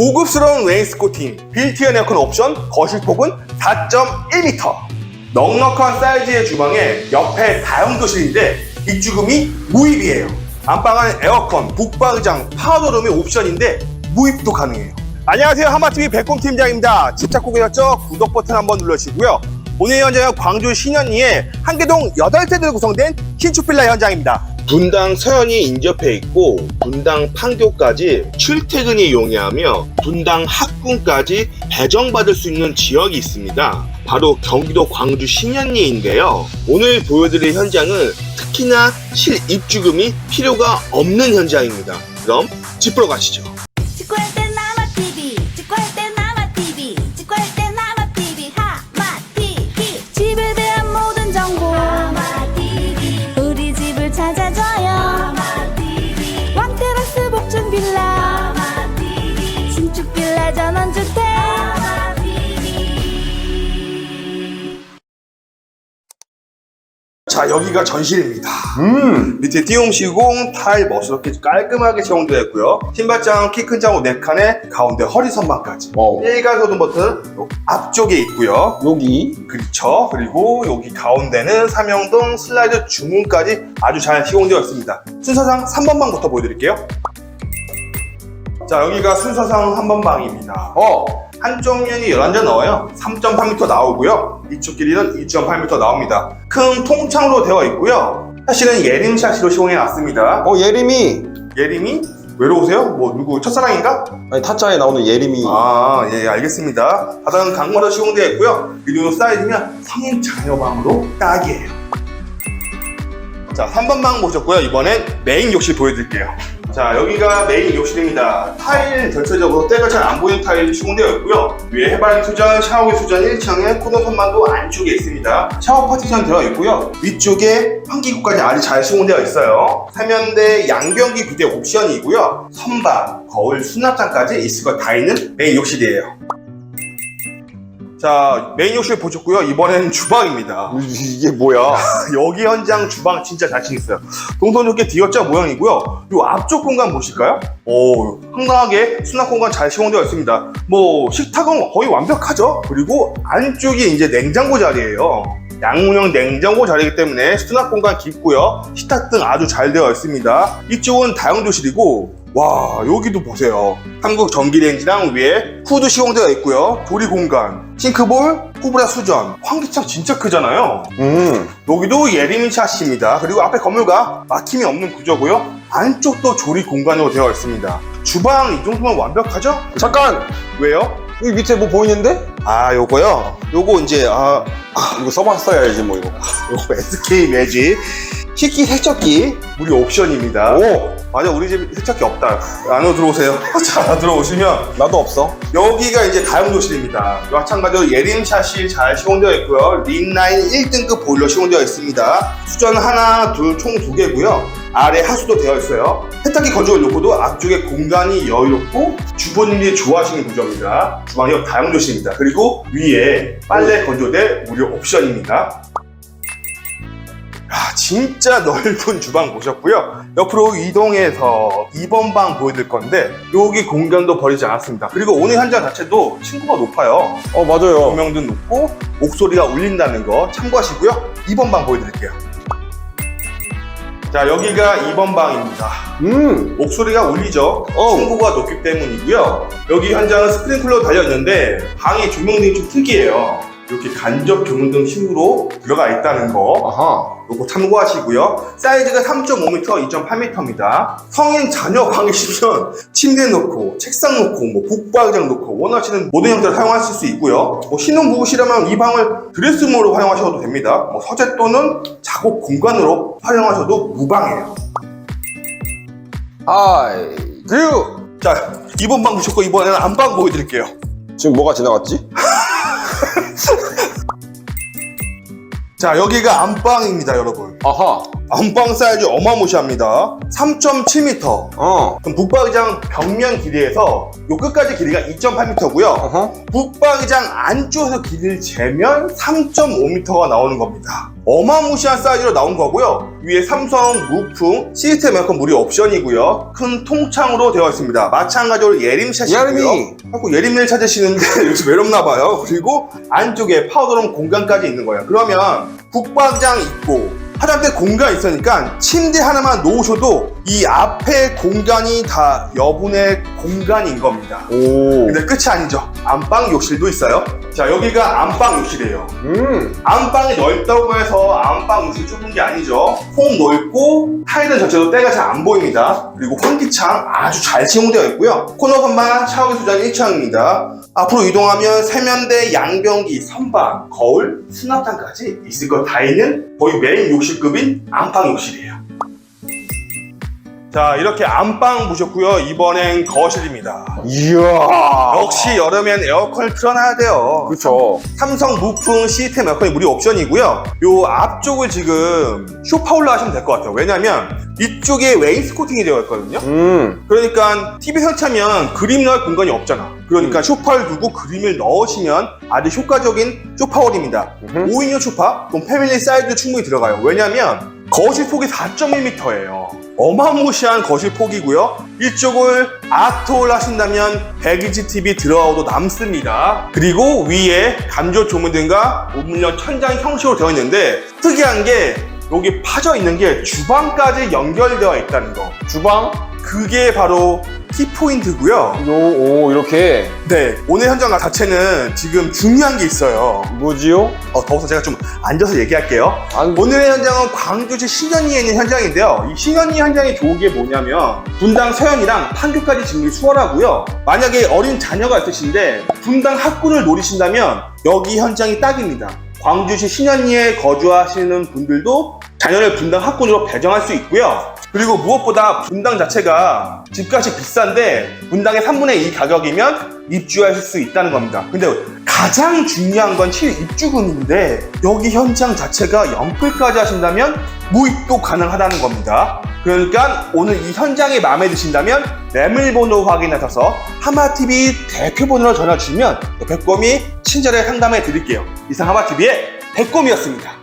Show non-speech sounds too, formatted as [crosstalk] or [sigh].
고급스러운 웨인스코팅, 빌트인 에어컨 옵션, 거실 폭은 4.1m. 넉넉한 사이즈의 주방에 옆에 다용도실인데 입주금이 무입이에요. 안방은 에어컨, 북방장, 파워룸이 옵션인데 무입도 가능해요. 안녕하세요. 하마TV 백곰 팀장입니다. 집 찾고 계셨죠? 구독 버튼 한번 눌러주시고요. 오늘 현장은 광주 신현리의 한계동 8세대로 구성된 신축빌라 현장입니다. 분당 서현이 인접해 있고 분당 판교까지 출퇴근이 용이하며 분당 학군까지 배정받을 수 있는 지역이 있습니다. 바로 경기도 광주 신현리인데요. 오늘 보여드릴 현장은 특히나 실입주금이 필요가 없는 현장입니다. 그럼 집으로 가시죠. 자 여기가 전실입니다. 음. 밑에 띄움 시공 타일 멋스럽게 깔끔하게 채용되어 있고요. 신발장 키 큰 장호 4칸에 가운데 허리 선반까지. 와우. 일가소등 버튼 요 앞쪽에 있고요. 여기 그렇죠. 그리고 여기 가운데는 삼형동 슬라이드 주문까지 아주 잘 시공되어 있습니다. 순서상 3번방부터 보여드릴게요. 자 여기가 순서상 3번방입니다. 어 한쪽 면이 11장 넣어요. 3.8m 나오고요. 이쪽 길이는 2.8m 나옵니다. 큰 통창으로 되어 있고요. 사실은 예림 샤시로 시공해 놨습니다. 어, 예림이 예림이 외로우세요? 뭐 누구 첫사랑인가? 아니 타짜에 나오는 예림이 아, 예, 알겠습니다. 바닥은 강마로 시공되어 있고요. 그리고 사이즈면 성인 자녀방으로 딱이에요. 자, 3번 방 보셨고요. 이번엔 메인 욕실 보여드릴게요. 자, 여기가 메인 욕실입니다. 타일 전체적으로 때가 잘 안 보이는 타일이 시공되어 있고요. 위에 해바라기 수전, 샤워기 수전 1층에 코너 선반도 안쪽에 있습니다. 샤워 파티션 되어 있고요. 위쪽에 환기구까지 아주 잘 시공되어 있어요. 세면대 양변기 비대 옵션이고요. 선반, 거울, 수납장까지 있을 것 다 있는 메인 욕실이에요. 자, 메인 욕실 보셨고요. 이번엔 주방입니다. [laughs] 이게 뭐야 [laughs] 여기 현장 주방 진짜 자신 있어요. 동선 좋게 D자 모양이고요. 요 앞쪽 공간 보실까요? 오, 황당하게 수납 공간 잘 시공되어 있습니다. 뭐 식탁은 거의 완벽하죠. 그리고 안쪽이 이제 냉장고 자리예요. 양문형 냉장고 자리이기 때문에 수납 공간 깊고요. 식탁 등 아주 잘 되어 있습니다. 이쪽은 다용도실이고 와 여기도 보세요. 한국 전기레인지랑 위에 후드 시공되어 있고요. 조리 공간, 싱크볼, 호브라 수전, 환기창 진짜 크잖아요. 음 여기도 예림인 샷입니다. 그리고 앞에 건물과 막힘이 없는 구조고요. 안쪽도 조리 공간으로 되어 있습니다. 주방 이 정도면 완벽하죠? 잠깐 왜요? 여기 밑에 뭐 보이는데 아 요거요. 요거 이제 아 이거 써봤어야지 뭐 이거 [laughs] 요거 SK 매직 식기 세척기 무료 옵션입니다. 오 맞아 우리 집 세척기 없다. 안으로 들어오세요. [laughs] 자 들어오시면 나도 없어 여기가 이제 다용도실입니다. 마찬가지로 예림샷이 잘 시공되어 있고요. 린라인 1등급 보일러 시공되어 있습니다. 수전 하나, 둘, 총 두 개고요. 아래 하수도 되어 있어요. 세탁기 건조기를 놓고도 앞쪽에 공간이 여유롭고 주부님들이 좋아하시는 구조입니다. 주방역 다용도실입니다. 그리고 위에 빨래 건조대 무료 옵션입니다. 아, 진짜 넓은 주방 보셨고요. 옆으로 이동해서 2번 방 보여드릴 건데 여기 공간도 버리지 않았습니다. 그리고 오늘 현장 자체도 층고가 높아요. 어 맞아요 조명도 높고 목소리가 울린다는 거 참고하시고요. 2번 방 보여드릴게요. 자 여기가 2번 방입니다. 음 목소리가 울리죠? 어우. 층고가 높기 때문이고요. 여기 현장은 스프링클러 달려 있는데 방의 조명등이 좀 특이해요. 이렇게 간접 조명등 식으로 들어가 있다는 거 아하 요거 참고하시고요. 사이즈가 3.5m, 2.8m입니다. 성인 자녀 방이시면 침대 놓고, 책상 놓고, 뭐 북박장 놓고 원하시는 모든 형태를 사용하실 수 있고요. 뭐 신혼부부시라면 이 방을 드레스룸으로 활용하셔도 됩니다. 뭐 서재 또는 작업 공간으로 활용하셔도 무방해요. 아이 그 자, 이번 방 보셨고 이번에는 안방 보여드릴게요. 지금 뭐가 지나갔지 [laughs] 자, 여기가 안방입니다, 여러분. 아하 안방 사이즈 어마무시합니다. 3.7m. 어 그럼 북박이장 벽면 길이에서 요 끝까지 길이가 2.8m고요. 어허 북박이장 안쪽에서 길이를 재면 3.5m가 나오는 겁니다. 어마무시한 사이즈로 나온 거고요. 위에 삼성 무풍 시스템 에어컨 무료 옵션이고요. 큰 통창으로 되어 있습니다. 마찬가지로 예림샷이고요. 예림이. 자꾸 예림을 찾으시는데 [laughs] 요즘 외롭나 봐요. 그리고 안쪽에 파우더룸 공간까지 있는 거예요. 그러면 북방장 있고 화장대 공간 있으니까 침대 하나만 놓으셔도 이 앞에 공간이 다 여분의 공간인 겁니다. 오. 근데 끝이 아니죠. 안방 욕실도 있어요. 자, 여기가 안방 욕실이에요. 음. 안방이 넓다고 해서 안방 욕실 좁은 게 아니죠. 폭 넓고 타일은 전체로 때가 잘 안 보입니다. 그리고 환기창 아주 잘 시공되어 있고요. 코너 선반 샤워기 수전 1층입니다. 앞으로 이동하면 세면대, 양변기, 선반, 거울, 수납장까지 있을 것 다 있는 거의 메인 욕실급인 안방 욕실이에요. 자, 이렇게 안방 보셨고요. 이번엔 거실입니다. 이야. 역시 여름엔 에어컨을 틀어놔야 돼요. 그쵸. 삼성 무풍 시스템 에어컨이 무료 옵션이고요. 요 앞쪽을 지금 쇼파울라 하시면 될 것 같아요. 왜냐면 이쪽에 웨인스코팅이 되어 있거든요. 음. 그러니까 TV 설치하면 그림 넣을 공간이 없잖아. 그러니까 쇼파를 두고 그림을 넣으시면 아주 효과적인 쇼파월입니다. 음흠. 5인용 쇼파, 그럼 패밀리 사이즈도 충분히 들어가요. 왜냐면 거실 폭이 4.1m예요. 어마무시한 거실 폭이고요. 이쪽을 아트홀 하신다면 100인치 TV 들어가도 남습니다. 그리고 위에 감조 조문등과 우물형 천장 형식으로 되어 있는데 특이한 게 여기 파져 있는 게 주방까지 연결되어 있다는 거. 주방. 그게 바로 키포인트고요. 요, 오, 이렇게. 네, 오늘 현장 자체는 지금 중요한 게 있어요. 뭐지요? 어, 더워서 제가 좀 앉아서 얘기할게요. 안, 오늘의 현장은 광주시 신현리에 있는 현장인데요. 이 신현리 현장이 좋은 게 뭐냐면 분당 서현이랑 판교까지 진입이 수월하고요. 만약에 어린 자녀가 있으신데 분당 학군을 노리신다면 여기 현장이 딱입니다. 광주시 신현리에 거주하시는 분들도 자녀를 분당 학군으로 배정할 수 있고요. 그리고 무엇보다 분당 자체가 집값이 비싼데 분당의 3분의 2 가격이면 입주하실 수 있다는 겁니다. 근데 가장 중요한 건 실입주금인데 여기 현장 자체가 연끌까지 하신다면 무입도 가능하다는 겁니다. 그러니까 오늘 이 현장이 마음에 드신다면 매물번호 확인하셔서 하마TV 대표번호를 전화 주시면 백곰이 친절하게 상담해 드릴게요. 이상 하마TV의 백곰이었습니다.